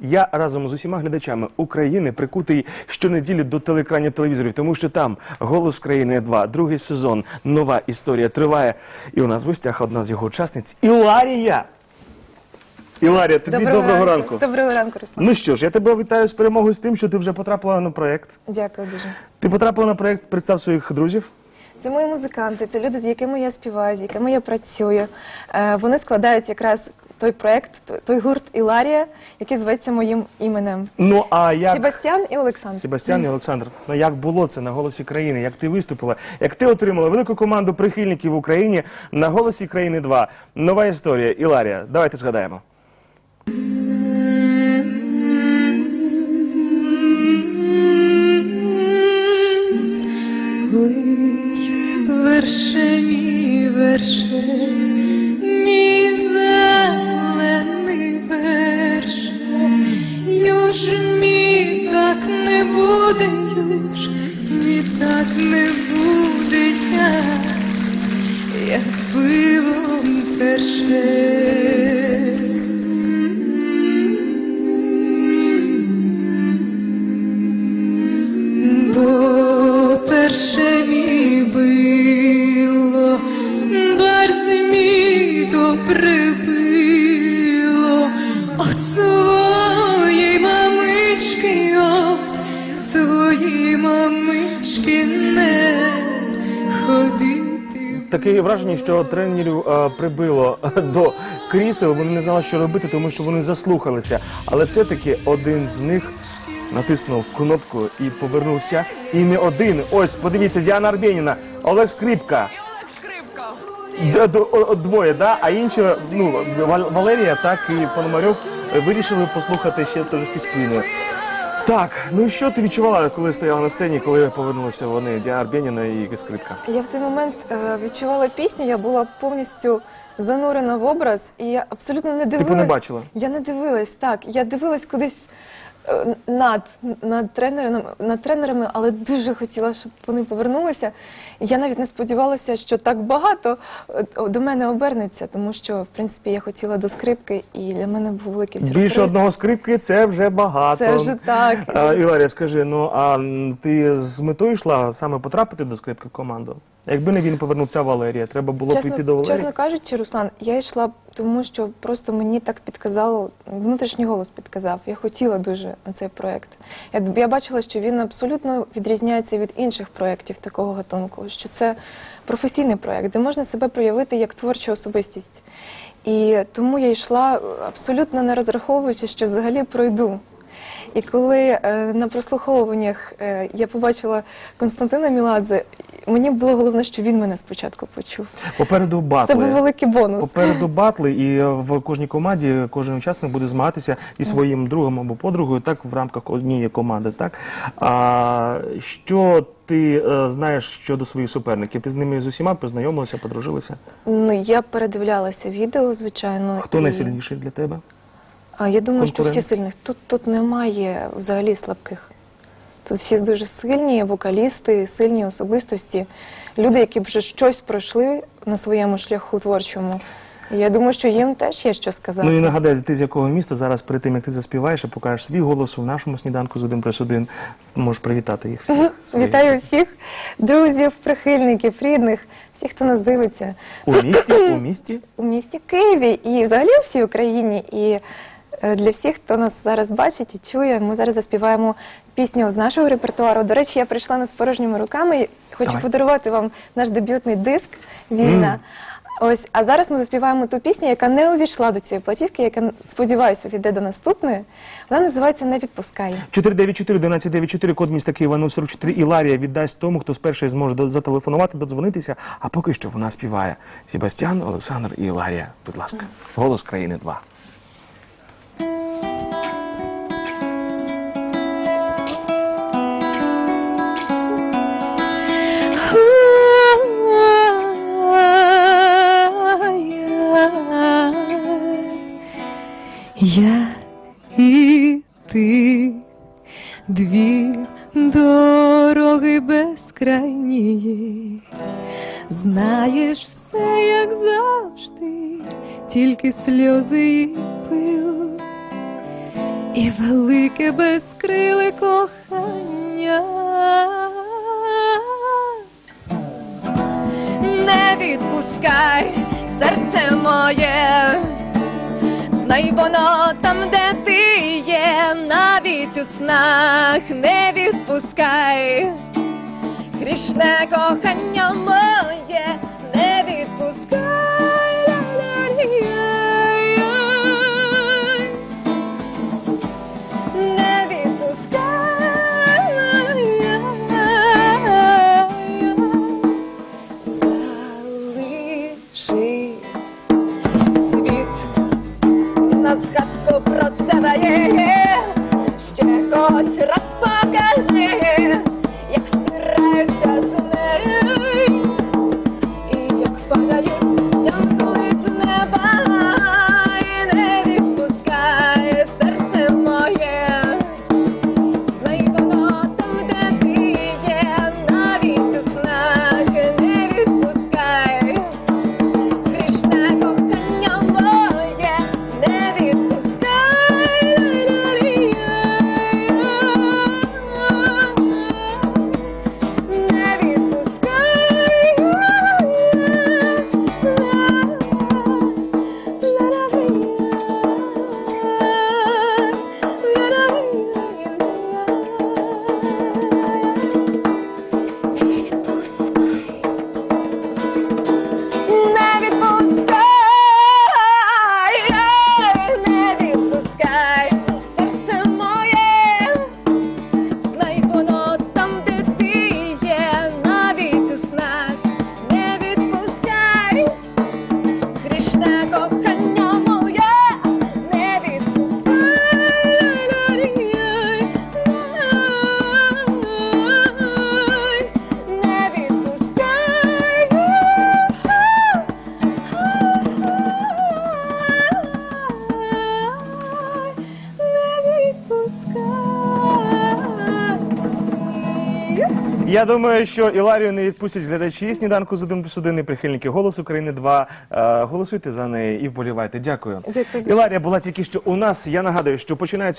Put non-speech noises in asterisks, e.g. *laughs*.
Я разом з усіма глядачами України прикутий щонеділі до телекранів телевізорів, тому що там голос країни 2, другий сезон, нова історія триває. І у нас в гостях одна з його учасниць Іларія. Іларія, тобі доброго, ранку. Доброго ранку, Руслан. Ну що ж, я тебе вітаю з перемогою з тим, що ти вже потрапила на проект. Дякую дуже. Ти потрапила на проект Представ своїх друзів. Це мої музиканти, це люди, з якими я співаю, з якими я працюю. Е, Вони складають якраз той проект, той- гурт Іларія, який зветься моїм іменем. Ну а як Себастьян і Олександр. Себастьян і Олександр, ну як було це на голосі країни? Як ти виступила? Як ти отримала велику команду прихильників в Україні на голосі країни 2? Нова історія. Іларія, давайте згадаємо. Ой, верше перше. Мій било, барз мій Таке враження, що тренерів е, прибило *laughs* до крісел. Вони не знали, що робити, тому що вони заслухалися. Але все-таки один з них натиснув кнопку і повернувся. І не один. Ось, подивіться, Діана Арбєніна, Олег Скрипка. Д- д- Двоє, да? а інші, ну, Вал- Валерія, так і Пономарьов вирішили послухати ще трошки спиною. Так, ну і що ти відчувала, коли стояла на сцені, коли повернулися вони, Діана Арбєніна і Скрипка? Я в той момент е, відчувала пісню, я була повністю занурена в образ, і я абсолютно не дивилась. Типу не бачила? Я не дивилась, так. Я дивилась кудись е, над, над, тренерами, над тренерами, але дуже хотіла, щоб вони повернулися. І Я навіть не сподівалася, що так багато е, до мене обернеться, тому що, в принципі, я хотіла до скрипки, і для мене був великий сюрприз. Більше одного скрипки це вже багато. Це вже так. А, Іларія, скажи, ну а м, ти з метою йшла саме потрапити до скрипки в команду? Якби не він повернувся Валерія, треба було чесно, піти до Валерії. чесно кажучи, Руслан, я йшла тому, що просто мені так підказало, внутрішній голос підказав. Я хотіла дуже на цей проект. Я, я бачила, що він абсолютно відрізняється від інших проєктів такого гатунку, що це професійний проєкт, де можна себе проявити як творча особистість. І тому я йшла абсолютно не розраховуючи, що взагалі пройду. І коли е, на прослуховуваннях е, я побачила Константина Міладзе, мені було головне, що він мене спочатку почув. Попереду Це був великий бонус. Попереду батли, і в кожній команді кожен учасник буде змагатися і своїм другом або подругою, так в рамках однієї команди. Так а що ти е, знаєш щодо своїх суперників? Ти з ними з усіма познайомилася, подружилася? Ну я передивлялася відео, звичайно. Хто і- найсильніший для тебе? А я думаю, що всі сильних. Тут тут немає взагалі слабких. Тут всі дуже сильні вокалісти, сильні особистості, люди, які вже щось пройшли на своєму шляху творчому. Я думаю, що їм теж є що сказати. Ну і нагадай, ти з якого міста зараз перед тим, як ти заспіваєш і покажеш свій голос у нашому сніданку з 1 плюс 1, можеш привітати їх всіх. своїх. Вітаю всіх друзів, прихильників, рідних, всіх, хто нас дивиться У місті, у місті. *clears throat* у місті Києві і взагалі у всій Україні. І для всіх, хто нас зараз бачить і чує, ми зараз заспіваємо пісню з нашого репертуару. До речі, я прийшла не з порожніми руками. і Хочу Давай. подарувати вам наш дебютний диск Вільна. Ось, а зараз ми заспіваємо ту пісню, яка не увійшла до цієї платівки, яка сподіваюся увійде до наступної. Вона називається Не відпускай. 494-1194, код міста Києва 044. Іларія віддасть тому, хто спершу зможе зателефонувати, додзвонитися. А поки що вона співає. Себастьян, Олександр і Іларія. Будь ласка. Голос країни 2. Я і ти, дві дороги безкрайні, знаєш все, як завжди, тільки сльози і пил. і велике безкриле кохання. Не відпускай серце моє, знай воно там, де ти є, навіть у снах не відпускай. Грішне кохання моє, не відпускай. Не відпускай. Залиши Я думаю, що Іларію не відпустять глядачі сніданку з один плюс один і прихильники «Голос України 2». Е, Голосуйте за неї і вболівайте. Дякую. Дякую. Іларія була тільки що у нас. Я нагадую, що починається